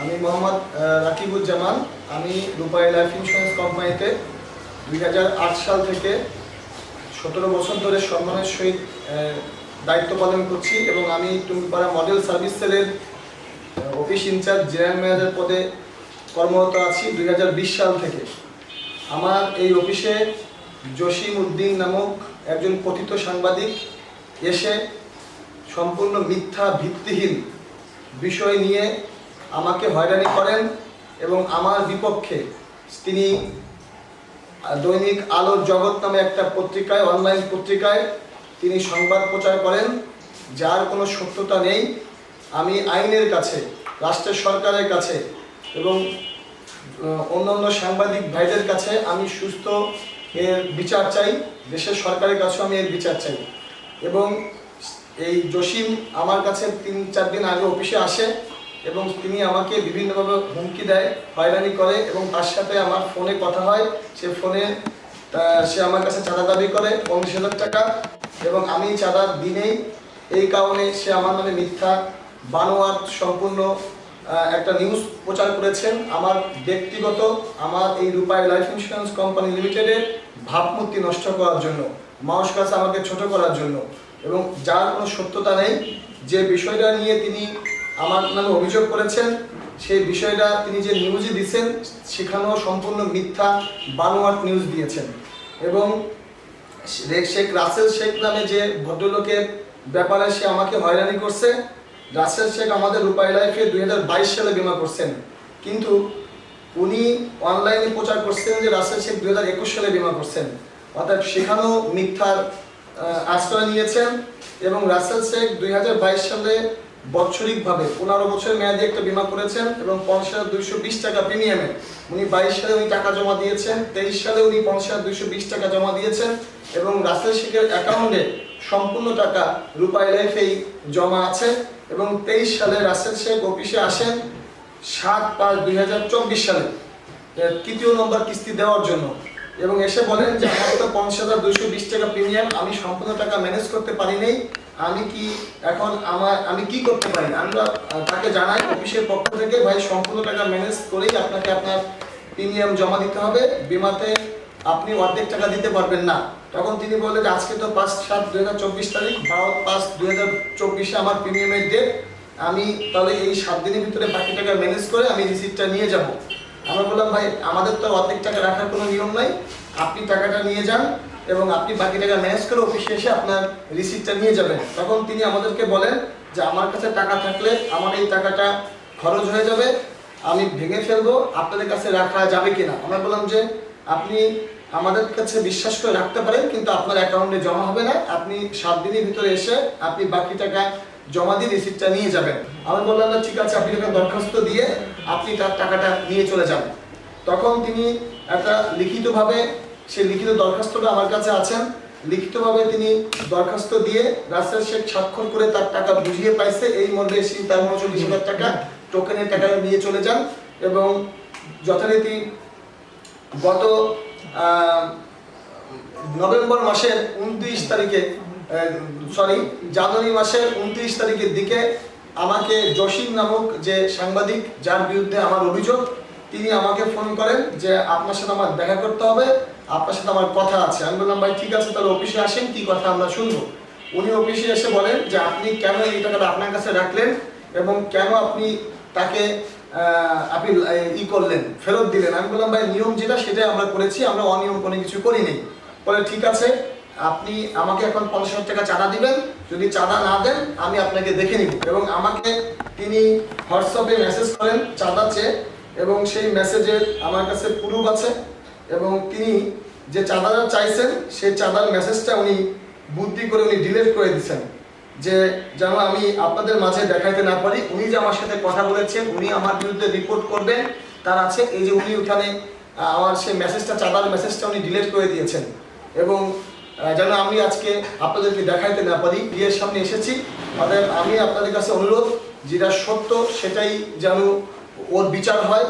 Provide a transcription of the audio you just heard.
আমি মোহাম্মদ রাকিবুজ্জামান আমি রূপাই life insurance কোম্পানিতে দুই হাজার আট সাল থেকে সতেরো বছর ধরে সম্মানের সহিত দায়িত্ব পালন করছি এবং আমি টুঙ্গিপাড়া মডেল সার্ভিস সেলের অফিস ইনচার্জ জেনারেল ম্যানেজার পদে কর্মরত আছি দুই হাজার বিশ সাল থেকে। আমার এই অফিসে জসিম উদ্দিন নামক একজন কথিত সাংবাদিক এসে সম্পূর্ণ মিথ্যা ভিত্তিহীন বিষয় নিয়ে আমাকে হয়রানি করেন এবং আমার বিপক্ষে তিনি দৈনিক আলোর জগৎ নামে একটা পত্রিকায়, অনলাইন পত্রিকায় তিনি সংবাদ প্রচার করেন, যার কোনো সত্যতা নেই। আমি আইনের কাছে, রাষ্ট্রের সরকারের কাছে এবং অন্যান্য সাংবাদিক ভাইদের কাছে আমি সুস্থ এর বিচার চাই, দেশের সরকারের কাছেও আমি এর বিচার চাই। এবং এই জসিম আমার কাছে তিন চার দিন আগে অফিসে আসে এবং তিনি আমাকে বিভিন্নভাবে হুমকি দেয়, হয়রানি করে এবং তার সাথে আমার ফোনে কথা হয়। সে ফোনে সে আমার কাছে চাঁদা দাবি করে, পঞ্চাশ হাজার টাকা। এবং আমি চাঁদা দিনেই এই কারণে সে আমার নামে মিথ্যা বানোয়ার সম্পূর্ণ একটা নিউজ প্রচার করেছেন। আমার ব্যক্তিগত, আমার এই রূপায় লাইফ ইন্স্যুরেন্স কোম্পানি লিমিটেডের ভাবমূর্তি নষ্ট করার জন্য মানুষ কাছে আমাকে ছোট করার জন্য। এবং যার কোনো সত্যতা নেই, যে বিষয়টা নিয়ে তিনি আমার নামে অভিযোগ করেছেন। সেই বিষয়টা তিনি যে নিউজে দিয়েছেন সেখানেও সম্পূর্ণ মিথ্যা বানোয়াট নিউজ দিয়েছেন। এবং শেখ রাসেল শেখ নামে যে ভদ্রলোকের ব্যাপারে সে আমাকে হয়রানি করছে, রাসেল শেখ আমাদের রূপাই লাইফে দুই হাজার বাইশ সালে বিমা করছেন। কিন্তু উনি অনলাইনে প্রচার করছেন যে রাসেল শেখ দুই হাজার একুশ সালে বিমা করছেন। অর্থাৎ সেখানেও মিথ্যার আশ্রয় নিয়েছেন এবং রাসেল শেখ দুই হাজার বাইশ সালে বৎসরিকভাবে পনেরো বছর মেয়াদি একটা বিমা করেছেন এবং পঞ্চাশ হাজার দুইশো বিশ টাকা প্রিমিয়ামে উনি বাইশ সালে উনি টাকা জমা দিয়েছেন, তেইশ সালে উনি পঞ্চাশ হাজার দুইশো বিশ টাকা জমা দিয়েছেন এবং রাসেল শেখের অ্যাকাউন্টে সম্পূর্ণ টাকা রূপাই লাইফেই জমা আছে এবং তেইশ সালে রাসেল শেখ অফিসে আসেন সাত পাঁচ দুই হাজার চব্বিশ সালে তৃতীয় নম্বর কিস্তি দেওয়ার জন্য। এবং এসে বলেন যে আমার তো পঞ্চাশ হাজার দুইশো বিশ টাকা প্রিমিয়াম আমি সম্পূর্ণ টাকা ম্যানেজ করতে পারি নাই। আমি কি এখন আমার, আমি কি করতে পারি? আমরা তাকে জানাই, অফিসের পক্ষ থেকে, ভাই, সম্পূর্ণ টাকা ম্যানেজ করেই আপনাকে আপনার প্রিমিয়াম জমা দিতে হবে। বিমাতে আপনি অর্ধেক টাকা দিতে পারবেন না। তখন তিনি বললেন, আজকে তো পাঁচ সাত দুই হাজার চব্বিশ তারিখ বারো পাঁচ দুই হাজার চব্বিশে আমার প্রিমিয়ামের ডেট আমি তাহলে এই সাত দিনের ভিতরে বাকি টাকা ম্যানেজ করে আমি রিসিপ্টটা নিয়ে যাব। আমরা বললাম, ভাই, আমাদের তো অর্ধেক টাকা রাখার কোনো নিয়ম নাই। আপনি টাকাটা নিয়ে যান এবং আপনি বাকি টাকা ম্যানেজ করে অফিসে এসে আপনার রিসিপ্টটা নিয়ে যাবেন। তখন তিনি আমাদেরকে বলেন যে, আমার কাছে টাকা থাকলে আমার এই টাকাটা খরচ হয়ে যাবে, আমি ভেঙে ফেলব, আপনাদের কাছে রাখা যাবে কিনা? আমরা বললাম যে, আপনি আমাদের কাছে বিশ্বাস করে রাখতে পারেন, কিন্তু আপনার অ্যাকাউন্টে জমা হবে না। আপনি সাত দিনের ভিতরে এসে আপনি বাকি টাকা জমা দিয়ে রিসিপ্টটা নিয়ে যাবেন। আমি বললাম যে ঠিক আছে, আপনি একটা দরখাস্ত দিয়ে আপনি তার টাকাটা নিয়ে চলে যান। তখন তিনি একটা লিখিতভাবে সেই লিখিত দরখাস্তটা আমার কাছে আছেন। লিখিতভাবে তিনি দরখাস্ত দিয়ে রাসেল শেখ স্বাক্ষর করে তার টাকা বুঝিয়ে পাইছে। এই মধ্যে এসে তার উনচল্লিশ হাজার টাকা টোকেনের টাকা নিয়ে চলে যান এবং যথারীতি গত নভেম্বর মাসের উনত্রিশ তারিখে সরি জানুয়ারি মাসের উনত্রিশ তারিখের দিকে আমাকে জসিম নামক যে সাংবাদিক, যার বিরুদ্ধে আমার অভিযোগ তিনি আমাকে ফোন করেন যে আপনার সাথে আমার দেখা করতে হবে, আপনার সাথে আমার কথা আছে। আমি বললাম, ভাই, ঠিক আছে, তাহলে অফিসে আসেন, কি কথা আমরা শুনব? উনি অফিসে এসে বলেন যে, আপনি কেন এই টাকাটা আপনার কাছে রাখলেন এবং কেন আপনি তাকে আপনি ই করলেন, ফেরত দিলেন? আমি বললাম, ভাই, নিয়ম যেটা, সেটাই আমরা করেছি, আমরা অনিয়ম কোনো কিছু করিনি বলে, ঠিক আছে, আপনি আমাকে এখন পঞ্চাশ হাজার টাকা চাঁদা দিবেন, যদি চাঁদা না দেন, আমি আপনাকে দেখে নিব। এবং আমাকে তিনি হোয়াটসঅ্যাপে মেসেজ করেন চাঁদা চেয়ে এবং সেই মেসেজের আমার কাছে প্রুফ আছে এবং তিনি যে চাঁদাটা চাইছেন, সেই চাঁদার মেসেজটা উনি বুদ্ধি করে উনি ডিলিট করে দিচ্ছেন যে যেন আমি আপনাদের মাঝে দেখাইতে না পারি, উনি যে আমার সাথে কথা বলেছেন, উনি আমার বিরুদ্ধে রিপোর্ট করবেন, তার আছে। এই যে উনি ওখানে আমার সেই মেসেজটা চাঁদার মেসেজটা উনি ডিলিট করে দিয়েছেন। এবং যেন আমি আজকে আপনাদেরকে দেখাইতে না পারি, বিয়ের সামনে এসেছি। অতএব আমি আপনাদের কাছে অনুরোধ, যেটা সত্য, সেটাই যেন ওর বিচার হয়